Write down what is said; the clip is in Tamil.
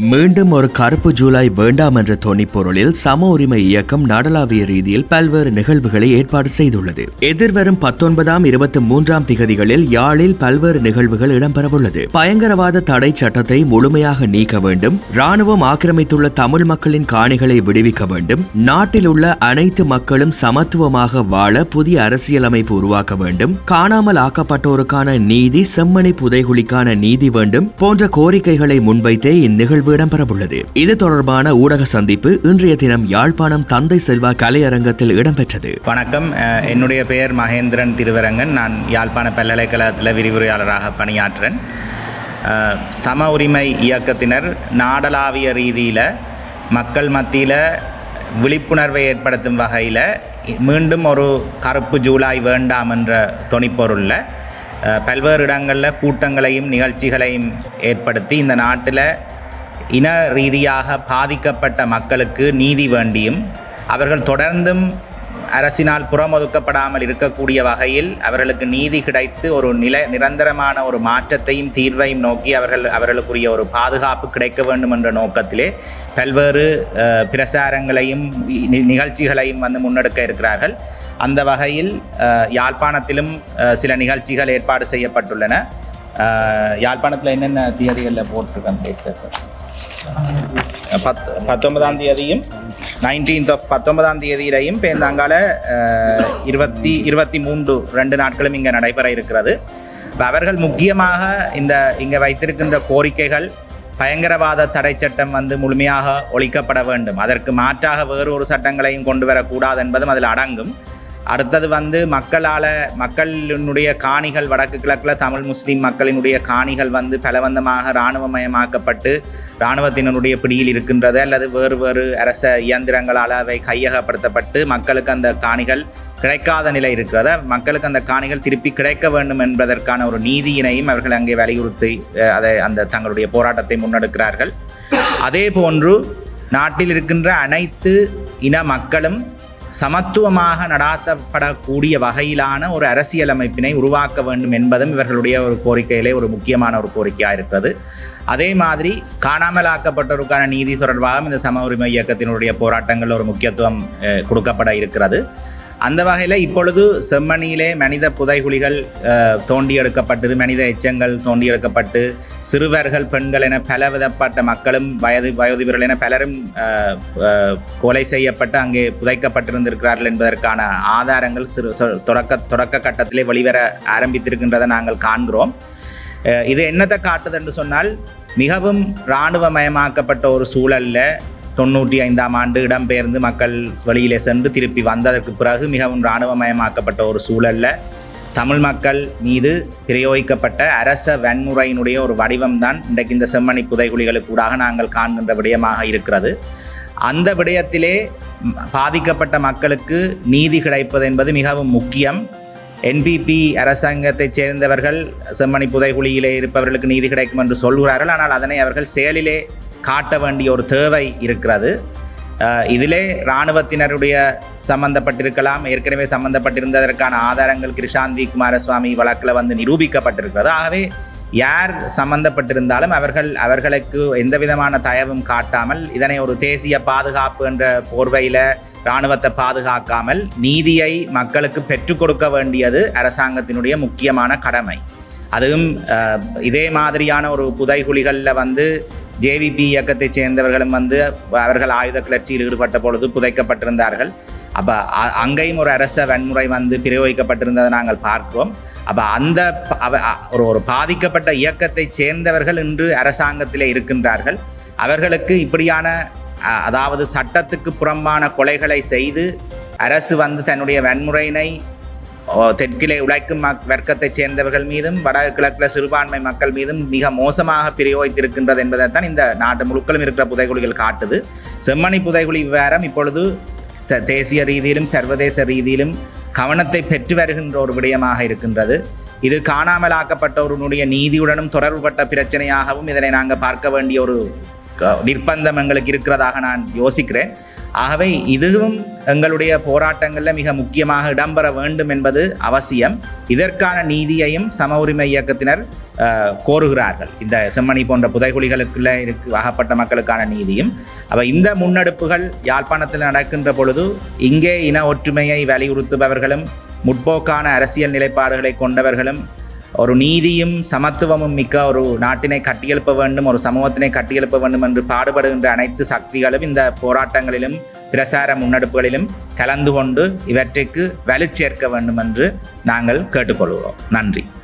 மீண்டும் ஒரு கருப்பு ஜூலை வேண்டாம் என்ற தொனிப்பொருளில் சம உரிமை இயக்கம் நாடளாவிய ரீதியில் பல்வேறு நிகழ்வுகளை ஏற்பாடு செய்துள்ளது. எதிர்வரும் பத்தொன்பதாம் இருபத்தி மூன்றாம் திகதிகளில் யாழில் பல்வேறு நிகழ்வுகள் இடம்பெறவுள்ளது. பயங்கரவாத தடை சட்டத்தை முழுமையாக நீக்க வேண்டும் ராணுவம் ஆக்கிரமித்துள்ள தமிழ் மக்களின் காணிகளை விடுவிக்க வேண்டும் நாட்டில் உள்ள அனைத்து மக்களும் சமத்துவமாக வாழ புதிய அரசியலமைப்பு உருவாக்க வேண்டும் காணாமல் ஆக்கப்பட்டோருக்கான நீதி செம்மணி புதைகுழிக்கான நீதி வேண்டும் போன்ற கோரிக்கைகளை முன்வைத்தே இந்நிகழ்வு இடம்பெறவுள்ளது. இது தொடர்பான ஊடக சந்திப்பு இன்றைய தினம் யாழ்ப்பாணம் தந்தை செல்வா கலையரங்கத்தில் இடம்பெற்றது. வணக்கம். என்னுடைய பெயர் மகேந்திரன் திருவரங்கன். நான் யாழ்ப்பாண பல்கலைக்கழகத்தில் விரிவுரையாளராக பணியாற்றுறேன் சம உரிமை இயக்கத்தினர் நாடளாவிய ரீதியில் மக்கள் மத்தியில் விழிப்புணர்வை ஏற்படுத்தும் வகையில் மீண்டும் ஒரு கருப்பு ஜூலாய் வேண்டாம் என்ற தொனிப்பொருளில் பல்வேறு இடங்களில் கூட்டங்களையும் நிகழ்ச்சிகளையும் ஏற்படுத்தி இந்த நாட்டில் இன ரீதியாக பாதிக்கப்பட்ட மக்களுக்கு நீதி வேண்டியும் அவர்கள் தொடர்ந்தும் அரசினால் புறமொதுக்கப்படாமல் இருக்கக்கூடிய வகையில் அவர்களுக்கு நீதி கிடைத்து ஒரு நில நிரந்தரமான ஒரு மாற்றத்தையும் தீர்வையும் நோக்கி அவர்கள் அவர்களுக்குரிய ஒரு பாதுகாப்பு கிடைக்க வேண்டும் என்ற நோக்கத்திலே பல்வேறு பிரசாரங்களையும் நிகழ்ச்சிகளையும் வந்து முன்னெடுக்க இருக்கிறார்கள். அந்த வகையில் யாழ்ப்பாணத்திலும் சில நிகழ்ச்சிகள் ஏற்பாடு செய்யப்பட்டுள்ளன. யாழ்ப்பாணத்தில் என்னென்ன தியரிகளில் போட்டிருக்காங்க சார் பத் பத்தொன்பதாம் தேதியும் நைன்டீன்த் ஆஃப் பத்தொன்பதாம் தேதியிலையும் பேருந்தாங்கால இருபத்தி இருபத்தி மூன்று ரெண்டு நாட்களும் இங்கே நடைபெற இருக்கிறது. அவர்கள் முக்கியமாக இந்த இங்கே வைத்திருக்கின்ற கோரிக்கைகள் பயங்கரவாத தடை சட்டம் வந்து முழுமையாக ஒழிக்கப்பட வேண்டும். அதற்கு மாற்றாக வேறு ஒரு சட்டங்களையும் கொண்டு வரக்கூடாது என்பதும் அதில் அடங்கும். அடுத்தது வந்து மக்களால் மக்களினுடைய காணிகள் வடக்கு கிழக்கில் தமிழ் முஸ்லீம் மக்களினுடைய காணிகள் வந்து பலவந்தமாக இராணுவமயமாக்கப்பட்டு இராணுவத்தினருடைய பிடியில் இருக்கின்றது அல்லது வேறு வேறு அரச இயந்திரங்களால் அவை கையகப்படுத்தப்பட்டு மக்களுக்கு அந்த காணிகள் கிடைக்காத நிலை இருக்கிறத. மக்களுக்கு அந்த காணிகள் திருப்பி கிடைக்க வேண்டும் என்பதற்கான ஒரு நீதியினையும் அவர்கள் அங்கே வலியுறுத்தி அதை அந்த தங்களுடைய போராட்டத்தை முன்னெடுக்கிறார்கள். அதே போன்று நாட்டில் இருக்கின்ற அனைத்து இன மக்களும் சமத்துவமாக நடாத்தப்படக்கூடிய வகையிலான ஒரு அரசியலமைப்பினை உருவாக்க வேண்டும் என்பதும் இவர்களுடைய ஒரு கோரிக்கையிலே ஒரு முக்கியமான ஒரு கோரிக்கையாக இருக்கிறது. அதே மாதிரி காணாமலாக்கப்பட்டோருக்கான நீதி தொடர்பாகவும் இந்த சம உரிமை இயக்கத்தினுடைய போராட்டங்கள் ஒரு முக்கியத்துவம் கொடுக்கப்பட இருக்கிறது. அந்த வகையில் இப்பொழுது செம்மணியிலே மனித புதைகுழிகள் தோண்டி எடுக்கப்பட்டு மனித எச்சங்கள் தோண்டி எடுக்கப்பட்டு சிறுவர்கள் பெண்கள் என பலவிதப்பட்ட மக்களும் வயது வயோதிபர்கள் என பலரும் கொலை செய்யப்பட்டு அங்கே புதைக்கப்பட்டிருந்திருக்கிறார்கள் என்பதற்கான ஆதாரங்கள் சிறு சொ- தொடக்க தொடக்க கட்டத்திலே வெளிவர ஆரம்பித்திருக்கின்றதை நாங்கள் காண்கிறோம். இது என்னத்தை காட்டுது என்று சொன்னால் மிகவும் இராணுவமயமாக்கப்பட்ட ஒரு சூழல்ல தொண்ணூற்றி ஐந்தாம் ஆண்டு இடம்பெயர்ந்து மக்கள் வழியிலே சென்று திருப்பி வந்ததற்கு பிறகு மிகவும் இராணுவமயமாக்கப்பட்ட ஒரு சூழல்ல தமிழ் மக்கள் மீது பிரயோகிக்கப்பட்ட அரச வன்முறையினுடைய ஒரு வடிவம்தான் இன்றைக்கு இந்த செம்மணி புதைகுழிகளுக்கு கூடாக நாங்கள் காண்கின்ற விடயமாக இருக்கிறது. அந்த விடயத்திலே பாதிக்கப்பட்ட மக்களுக்கு நீதி கிடைப்பது என்பது மிகவும் முக்கியம். என்பிபி அரசாங்கத்தைச் சேர்ந்தவர்கள் செம்மணி புதைகுழியிலே இருப்பவர்களுக்கு நீதி கிடைக்கும் என்று சொல்கிறார்கள். ஆனால் அதனை அவர்கள் செயலிலே காட்ட வேண்டிய ஒரு தேவை இருக்கிறது. இதிலே இராணுவத்தினருடைய சம்பந்தப்பட்டிருக்கலாம் ஏற்கனவே சம்பந்தப்பட்டிருந்ததற்கான ஆதாரங்கள் கிருஷாந்தி குமாரசுவாமி வழக்கில் வந்து நிரூபிக்கப்பட்டிருக்கிறது. ஆகவே யார் சம்பந்தப்பட்டிருந்தாலும் அவர்கள் அவர்களுக்கு எந்த விதமான தயவும் காட்டாமல் இதனை ஒரு தேசிய பாதுகாப்பு என்ற போர்வையில் இராணுவத்தை பாதுகாக்காமல் நீதியை மக்களுக்கு பெற்றுக் கொடுக்க வேண்டியது அரசாங்கத்தினுடைய முக்கியமான கடமை. அதுவும் இதே மாதிரியான ஒரு புதைகுழிகளில் வந்து ஜேவிபி இயக்கத்தைச் சேர்ந்தவர்களும் வந்து அவர்கள் ஆயுத கிளர்ச்சியில் ஈடுபட்ட பொழுது புதைக்கப்பட்டிருந்தார்கள். அப்போ அங்கேயும் ஒரு அரச வன்முறை வந்து பிரயோகிக்கப்பட்டிருந்ததை நாங்கள் பார்க்கிறோம். அப்போ அந்த ஒரு ஒரு பாதிக்கப்பட்ட இயக்கத்தைச் சேர்ந்தவர்கள் இன்று அரசாங்கத்திலே இருக்கின்றார்கள். அவர்களுக்கு இப்படியான அதாவது சட்டத்துக்கு புறம்பான கொலைகளை செய்து அரசு வந்து தன்னுடைய வன்முறையினை தெற்கிலே உழைக்கும் மக் வர்க்கத்தைச் சேர்ந்தவர்கள் மீதும் வடகிழக்கில் சிறுபான்மை மக்கள் மீதும் மிக மோசமாக பிரயோகித்திருக்கின்றது என்பதைத்தான் இந்த நாட்டு முழுக்களும் இருக்கிற புதைகுழிகள் காட்டுது. செம்மணி புதைகுழி விவகாரம் இப்பொழுது ச- தேசிய ரீதியிலும் சர்வதேச ரீதியிலும் கவனத்தை பெற்று வருகின்ற ஒரு விடயமாக இருக்கின்றது. இது காணாமலாக்கப்பட்டவருடைய நீதியுடனும் தொடர்புபட்ட பிரச்சனையாகவும் இதனை நாங்கள் பார்க்க வேண்டிய ஒரு நிர்பந்தம் எங்களுக்கு இருக்கிறதாக நான் யோசிக்கிறேன். ஆகவே இதுவும் எங்களுடைய போராட்டங்களில் மிக முக்கியமாக இடம்பெற வேண்டும் என்பது அவசியம். இதற்கான நீதியையும் சம உரிமை இயக்கத்தினர் கோருகிறார்கள். இந்த செம்மணி போன்ற புதைகுழிகளுக்குள்ளே இருக்கு அகப்பட்ட மக்களுக்கான நீதியும். அப்போ இந்த முன்னெடுப்புகள் யாழ்ப்பாணத்தில் நடக்கின்ற பொழுது இங்கே இன ஒற்றுமையை வலியுறுத்துபவர்களும் முற்போக்கான அரசியல் நிலைப்பாடுகளை கொண்டவர்களும் ஒரு நீதியும் சமத்துவமும் மிக்க ஒரு நாட்டினை கட்டியெழுப்ப வேண்டும் ஒரு சமூகத்தினை கட்டியெழுப்ப வேண்டும் என்று பாடுபடுகின்ற அனைத்து சக்திகளும் இந்த போராட்டங்களிலும் பிரசார முன்னெடுப்புகளிலும் கலந்து கொண்டு இவற்றுக்கு வலு சேர்க்க வேண்டும் என்று நாங்கள் கேட்டுக்கொள்கிறோம். நன்றி.